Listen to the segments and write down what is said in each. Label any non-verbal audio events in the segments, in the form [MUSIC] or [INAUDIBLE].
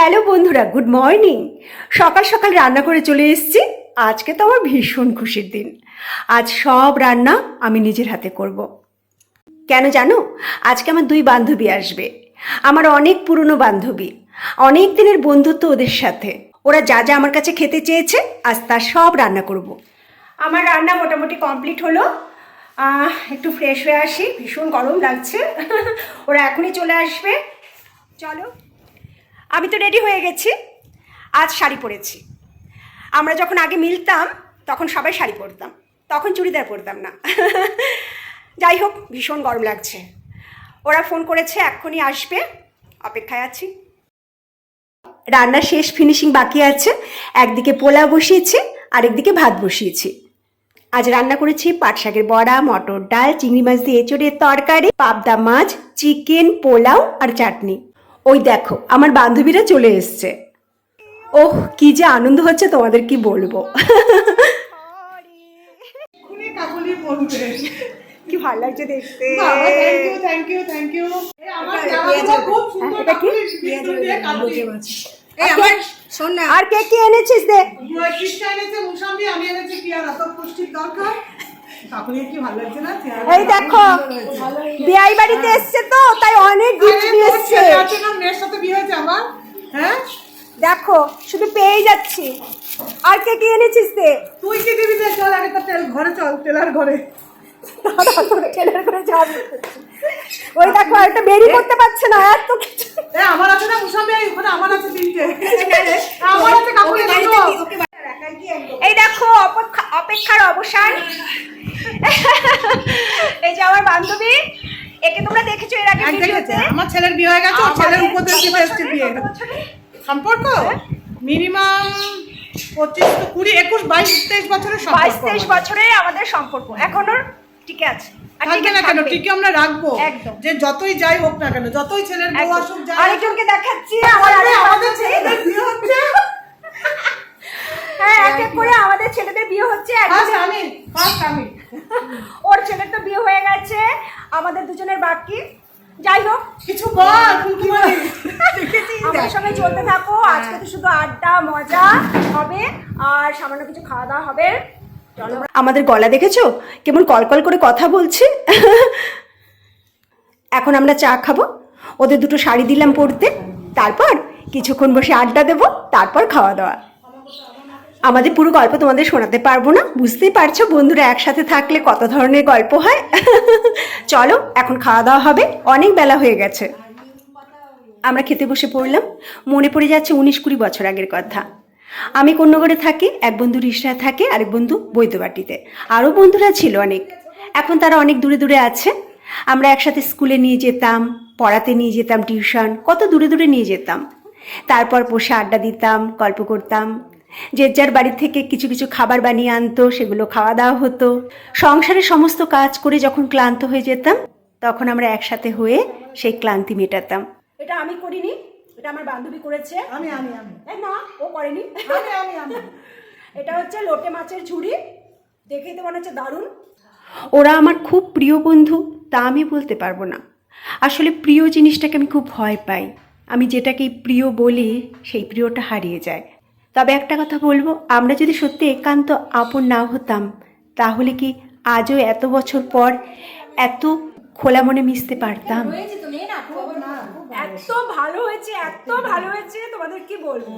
Hello বন্ধুরা, good morning. সকাল সকাল রান্না করে চলে এসেছি। আজকে তো আমার ভীষণ খুশির দিন। আজ সব রান্না আমি নিজের হাতে করব। কেন জানো? আজকে আমার দুই বান্ধবী আসবে। আমার অনেক পুরনো বান্ধবী। অনেক দিনের বন্ধুত্ব ওদের সাথে। ওরা যা যা আমার কাছে খেতে চেয়েছে, আজ তার সব রান্না করব। আমার রান্না মোটামুটি কমপ্লিট হলো। একটু ফ্রেশ হয়ে আসি। ভীষণ গরম লাগছে। ওরা এখনই চলে আসবে। চলো। আমি তো রেডি হয়ে গেছি। আজ শাড়ি পরেছি। আমরা যখন আগে মিলতাম, তখন সবাই শাড়ি পরতাম। তখন চুড়িদার পরতাম না। [LAUGHS] যাই হোক, ভীষণ গরম লাগছে। ওরা ফোন করেছে, এক্ষুনি আসবে। অপেক্ষায় আছি। রান্না শেষ ফিনিশিং বাকি আছে। একদিকে পোলাও বসিয়েছি, আরেকদিকে ভাত বসিয়েছি। আজ রান্না করেছি পাট শাকের বড়া, মটর ডাল, চিংড়ি মাছ দিয়ে এঁচড়ের তরকারি, পাবদা মাছ, চিকেন, পোলাও আর চাটনি। ওই দেখো আমার বান্ধবীরা চলে এসছে। ওহ কি যে আনন্দ হচ্ছে তোমাদের কি বলব। কি ভালো লাগছে দেখতে। থ্যাংক ইউ থ্যাংক ইউ আর কে? কি এনেছিস দে? আমি এনেছি দরকার? কাকুলি কি ভালো লাগছে না? এই দেখো বিয়াই বাড়িতে এসছে তো তাই অনেক গিফট নিয়ে এসছে। মেয়ের সাথে বিয়ে হয়েছে আমার? হ্যাঁ? দেখো শুধু পেয়ে যাচ্ছি। আর কে কি এনেছিস দে তুই কি দিবি চল আগে তো তেল ঘরে চল তেলার ঘরে। করে যাবে ওই দেখো একটা বেরি করতে পারছে না এত কিছু। এ আমার আছে না মুসাম্বি ওখানে আমার আছে তিনটে আমার আছে কাকুলি দুটো এই দেখো অপেক্ষা অপেক্ষার অবসান এই যে আমার বান্ধবী একে তোমরা দেখেছ এর আগে ভিডিওতে? আমার ছেলের বিয়ে হয়ে গেছে ওর ছেলের দিয়ে কত এসছে বিয়ে? সম্পর্ক? মিনিমাম পঁচিশ তো কুড়ি একুশ বাইশ তেইশ বছরের সম্পর্ক বাইশ তেইশ। বছরের আমাদের সম্পর্ক। এখনও টিকে আছে। থাকবে না কেন। ঠিকই আমরা রাখব। যে যতই যাই হোক না কেন যতই ছেলের বউ। আসুক যাই আরেকজনকে দেখাচ্ছি আমাদের ছেলেদের বিয়ে হচ্ছে। হ্যাঁ এক এক করে আমাদের ছেলেদের বিয়ে হচ্ছে আমি ফার্স্ট আমি ওর ছেলের তো বিয়ে হয়ে গেছে আমাদের দুজনের বাকি। যাই হোক কিছু বল আমাদের সঙ্গে চলতে থাকো। আজকে তো শুধু আড্ডা মজা হবে আর সামান্য কিছু খাওয়া দাওয়া হবে। আমাদের গলা দেখেছ? কেমন কলকল করে কথা বলছে। এখন আমরা চা খাব। ওদের দুটো শাড়ি দিলাম পরতে। তারপর কিছুক্ষণ বসে আড্ডা দেবো। তারপর খাওয়া দাওয়া। আমাদের পুরো গল্প তোমাদের শোনাতে পারব না। বুঝতেই পারছ বন্ধুরা একসাথে থাকলে কত ধরনের গল্প হয়? [LAUGHS] চলো, এখন খাওয়া দাওয়া হবে। অনেক বেলা হয়ে গেছে। আমরা খেতে বসে পড়লাম। মনে পড়ে যাচ্ছে উনিশ কুড়ি বছর আগের কথা। আমি কন্যগড়ে থাকি, এক বন্ধু রিসরায় থাকে, আরেক বন্ধু বৈদ্যবাটিতে। আরও বন্ধুরা ছিল অনেক। এখন তারা অনেক দূরে দূরে আছে। আমরা একসাথে স্কুলে নিয়ে যেতাম, পড়াতে নিয়ে যেতাম, টিউশন, কত দূরে দূরে নিয়ে যেতাম। তারপর বসে আড্ডা দিতাম, গল্প করতাম। যে যার বাড়ি থেকে কিছু কিছু খাবার বানিয়ে আনতো সেগুলো খাওয়া দাওয়া হতো। সংসারের সমস্ত কাজ করে যখন ক্লান্ত হয়ে যেতাম তখন আমরা একসাথে হয়ে সেই ক্লান্তি মেটাতাম। এটা আমি করিনি এটা আমার বান্ধবী করেছে। আমি আমি আমি। না ও করেনি। আমি আমি আমি। এটা হচ্ছে লোটে মাছের ঝুড়ি। দেখেই তো মনে হচ্ছে দারুণ। ওরা আমার খুব প্রিয় বন্ধু তা আমি বলতে পারব না। আসলে প্রিয় জিনিসটাকে আমি খুব ভয় পাই। আমি যেটাকে প্রিয় বলি সেই প্রিয়টা হারিয়ে যায়। তবে একটা কথা বলব, আমরা যদি সত্যি একান্ত আপন না হতাম, তাহলে কি আজও এত বছর পর এত খোলা মনে মিশতে পারতাম? এত ভালো হয়েছে, এত ভালো হয়েছে, তোমাদের কি বলব?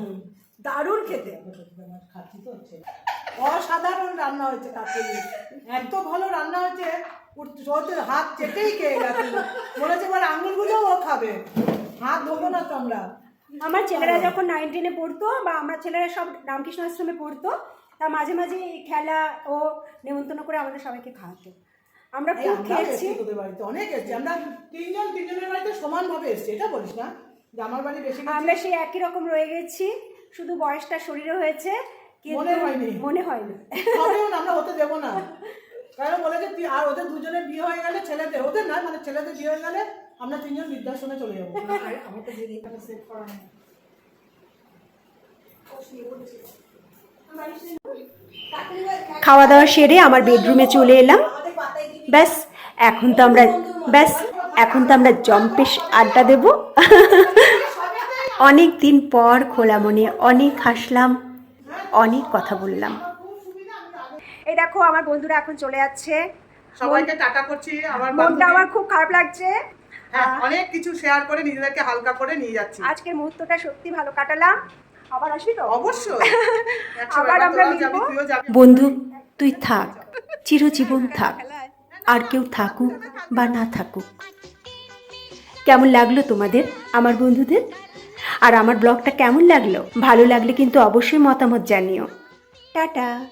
দারুণ খেতে। অসাধারণ রান্না হয়েছে কাকুলি এত ভালো রান্না হয়েছে ওদের হাত চেটেই খেয়ে গেছে। মনে হচ্ছে এবার আঙুলগুলো ও খাবে। হাত ধোবো না তো আমরা। আমার ছেলেরা যখন নাইন টেনে পড়তো বা আমরা ছেলেরা সব রামকৃষ্ণ আশ্রমে পড়তো তা মাঝে মাঝে খেলা ও নেমন্তন্ন করে আমাদের সবাইকে খাওয়াতো। আমরা খুব খেয়েছি। তোদের বাড়িতে অনেক এসেছি। আমরা তিনজন তিনজনের বাড়িতে সমান ভাবে এসেছি এটা বলিস না? যে আমার বাড়ি বেশি আমরা সেই একই রকম রয়ে গেছি শুধু বয়সটা শরীরে হয়েছে মনে হয়নি। মনে হয়নি। না, আমরা হতে দেবো না। কারণ বলেছে আর ওদের দুজনের বিয়ে হয়ে গেলে ছেলেদের ওদের না মানে ছেলেদের বিয়ে হয়ে গেলে আমরা তিনজন বৃদ্ধাশ্রমে চলে যাব। আমার তো দিদি এখানে সেট করা নেই। খাওয়া দাওয়া সেরে আমার বেডরুমে চলে এলাম। ব্যাস এখন তো আমরা ব্যাস এখন তো আমরা জম্পেশ আড্ডা দেব। অনেক দিন পর খোলা মনে অনেক হাসলাম অনেক কথা বললাম। এই দেখো আমার বন্ধুরা এখন চলে যাচ্ছে। সবাইকে টাটা করছি আমার মনটা আমার খুব খারাপ লাগছে। হ্যাঁ, অনেক কিছু শেয়ার করে নিজেদেরকে হালকা করে নিয়ে যাচ্ছি। আজকের মুহূর্তটা সত্যি ভালো কাটালাম। আবার আসবি তো? অবশ্যই। আবার আমরা মিলবো। বন্ধু তুই থাক। চিরজীবন থাক। আর কেউ থাকুক বা না থাকুক। কেমন লাগল তোমাদের আমার বন্ধুদের? আর আমার ব্লগটা কেমন লাগল? ভালো লাগলে কিন্তু অবশ্যই মতামত জানিও। টাটা।